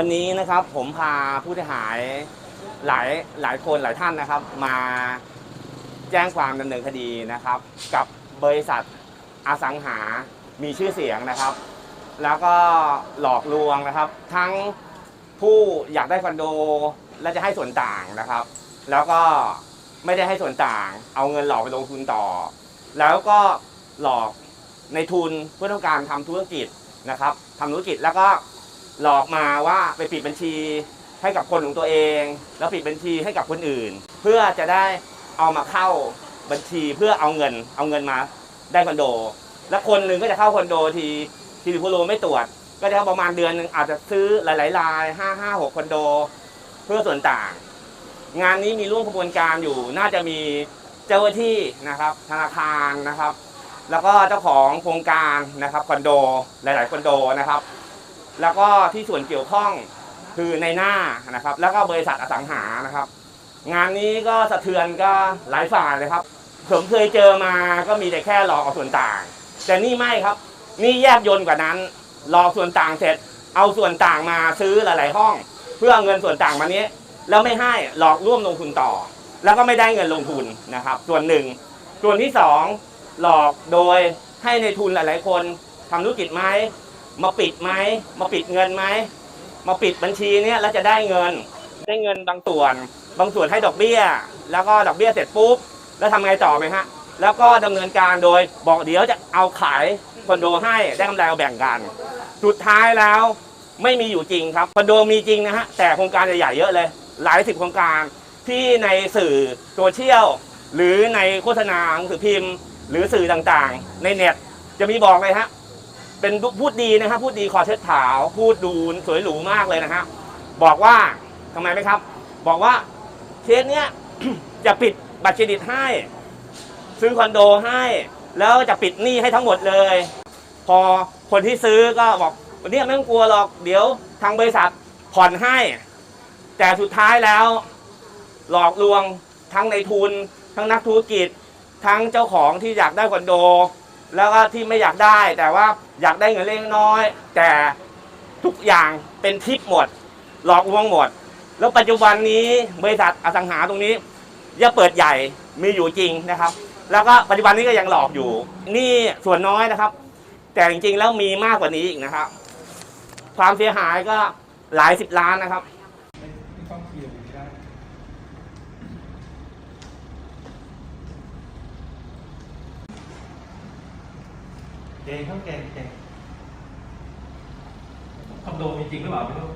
วันนี้นะครับผมพาผู้เสียหายหลายหลายคนหลายท่านนะครับ มาแจ้งความดำเนินคดีนะครับ กับบริษัทอสังหามีชื่อเสียงนะครับ แล้วก็หลอกลวงนะครับ ทั้งผู้อยากได้คอนโดและจะให้ส่วนต่างนะครับ แล้วก็ไม่ได้ให้ส่วนต่าง เอาเงินหลอกไปลงทุนต่อ แล้วก็หลอกในทุนเพื่อต้องการทำธุรกิจนะครับทำธุรกิจแล้วก็ หลอกมาว่าไปปิดบัญชีให้กับคนของตัวเอง แล้วปิดบัญชีให้กับคนอื่น เพื่อจะได้เอามาเข้าบัญชีเพื่อเอาเงิน เอาเงินมาได้คอนโด แล้วคนหนึ่งก็จะเข้าคอนโดทีทีดิโพโลไม่ตรวจ ก็จะประมาณเดือนหนึงอาจจะซื้อหลายๆรายห้าห้าหกคอนโด เพื่อส่วนต่าง งานนี้มีร่วมขบวนการอยู่ น่าจะมีเจ้าหน้าที่นะครับ ธนาคารนะครับ แล้วก็เจ้าของโครงการนะครับคอนโดหลาย ๆคอนโดนะครับ แล้วก็ที่ส่วนเกี่ยวข้องคือในหน้านะครับ แล้วก็บริษัทอสังหานะครับ งานนี้ก็สะเทือนก็หลายฝ่ายเลยครับ ผมเคยเจอมาก็มีแต่แค่หลอกเอาส่วนต่าง แต่นี่ไม่ครับ นี่แยบยนต์กว่านั้นหลอกส่วนต่างเสร็จ เอาส่วนต่างมาซื้อหลาย ๆ ห้อง เพื่อเอาเงินส่วนต่างมานี้ แล้วไม่ให้หลอกร่วมลงทุนต่อ แล้วก็ไม่ได้เงินลงทุนนะครับ ส่วนหนึ่ง ส่วนที่สองหลอกโดยให้ในทุนหลาย ๆ คนทำธุรกิจไหม มาปิดไหมมาปิดเงินไหมมาปิดบัญชีเนี้ยแล้วจะได้เงิน ได้เงินบางส่วน บางส่วนให้ดอกเบี้ย แล้วก็ดอกเบี้ยเสร็จปุ๊บแล้วทำไงต่อไหมฮะ แล้วก็ดำเนินการโดยบอกเดี๋ยวจะเอาขายคอนโดให้ได้กำไรเอาแบ่งกัน สุดท้ายแล้วไม่มีอยู่จริงครับคอนโดมีจริงนะฮะแต่โครงการใหญ่ๆเยอะเลย หลายสิบโครงการที่ในสื่อโซเชียลหรือในโฆษณาหนังสือพิมพ์ หรือสื่อต่างๆ ในเน็ตจะมีบอกเลยฮะ เป็นพูดดีนะฮะพูดดีคอเช็ดขาว พูดดูสวยหรูมากเลยนะฮะบอกว่าทำไมไหมครับ บอกว่าเคสเนี้ยจะปิดบัตรเครดิตให้ ซื้อคอนโดให้ แล้วจะปิดหนี้ให้ทั้งหมดเลย พอคนที่ซื้อก็บอกวันนี้ไม่ต้องกลัวหรอกเดี๋ยวทางบริษัทผ่อนให้ แต่สุดท้ายแล้ว หลอกลวงทั้งในทุน ทั้งนักธุรกิจ ทั้งเจ้าของที่อยากได้คอนโด แล้วก็ที่ไม่อยากได้ แต่ว่าอยากได้เงินเล็กน้อย แต่ทุกอย่างเป็นทิปหมด หลอกลวงหมด แล้วปัจจุบันนี้บริษัทอสังหาตรงนี้ย่าเปิดใหญ่มีอยู่จริงนะครับ แล้วก็ปัจจุบันนี้ก็ยังหลอกอยู่ นี่ส่วนน้อยนะครับ แต่จริงๆแล้วมีมากกว่านี้อีกนะครับ ความเสียหายก็หลายสิบล้านนะครับ ไม่ต้องเคลียร์ได้ เก่งเข้าเก่งเก่งคอนโดมีจริงหรือเปล่าไม่รู้